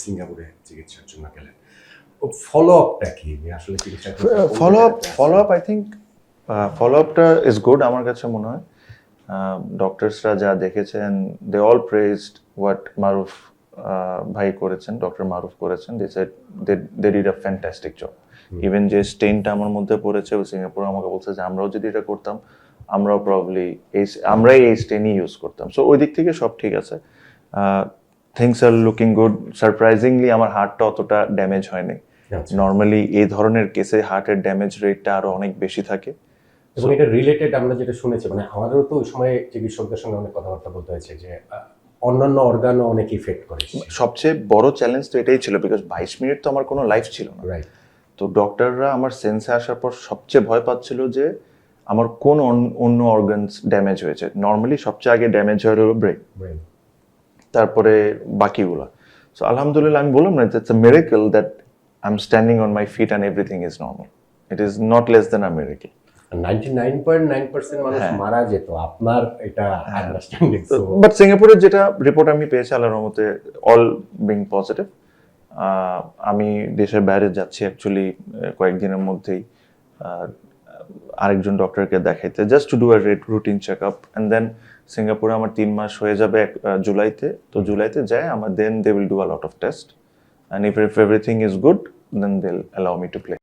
সিঙ্গাপুরে চিকিৎসার জন্য গেলেন। ফলো আপটা কি? আসলে চিকিৎসা follow up follow up I think follow আপটা ইজ গুড আমার কাছে মনে হয়। ডক্টরসরা যা দেখেছেন they all praised what Maruf ভাই করেছেন ডক্টর মারুফ করেছেন। They said they did a fantastic job even যে স্টেনটা আমার মধ্যে পড়েছে সিঙ্গাপুর আমাকে বলছে যে আমরাও যদি এটা করতাম আমরাও প্রবলি এই আমরাই এই স্টেনই ইউজ করতাম। সো ওই দিক থেকে সব ঠিক আছে। Things are looking good surprisingly আমার হার্টটা অতটা ড্যামেজ হয়নি। আচ্ছা। নর্মালি এই ধরনের কেসে হার্টের ড্যামেজ রেটটা আরও অনেক বেশি থাকে। এবং এটা রিলেটেড আমরা যেটা শুনেছি মানে আমাদেরও তো ওই সময় চিকিৎসকদের সঙ্গে অনেক কথাবার্তা বলতে হয়েছে যে অন্যান্য অর্গানও অনেক ইফেক্ট করে। সবচেয়ে বড় চ্যালেঞ্জ তো এটাই ছিল বিকজ বাইশ মিনিট তো আমার কোনো লাইফ ছিল না। রাইট তো ডক্টররা আমার সেন্সে আসার পর সবচেয়ে ভয় পাচ্ছিল যে আমার কোন অন্য অর্গানস ড্যামেজ হয়েছে। নর্মালি সবচেয়ে আগে ড্যামেজ হয় হলো ব্রেন তারপরে বাকিগুলো। সো আলহামদুলিল্লাহ আমি বললাম না it's a miracle that I am standing on my feet and everything is normal it is not less than a miracle but সিঙ্গাপুরের যেটা রিপোর্ট আমি পেয়েছি আল্লাহর রহমতে অল বিং পজিটিভ আমি দেশের বাইরে যাচ্ছি অ্যাকচুয়ালি কয়েকদিনের মধ্যেই আরেকজন ডক্টরকে দেখাইতে just to do a routine check up and then সিঙ্গাপুরে আমার তিন মাস হয়ে যাবে এক- জুলাইতে। তো জুলাইতে যায় আমার then they will do a lot of test and if if everything is good then they allow me to play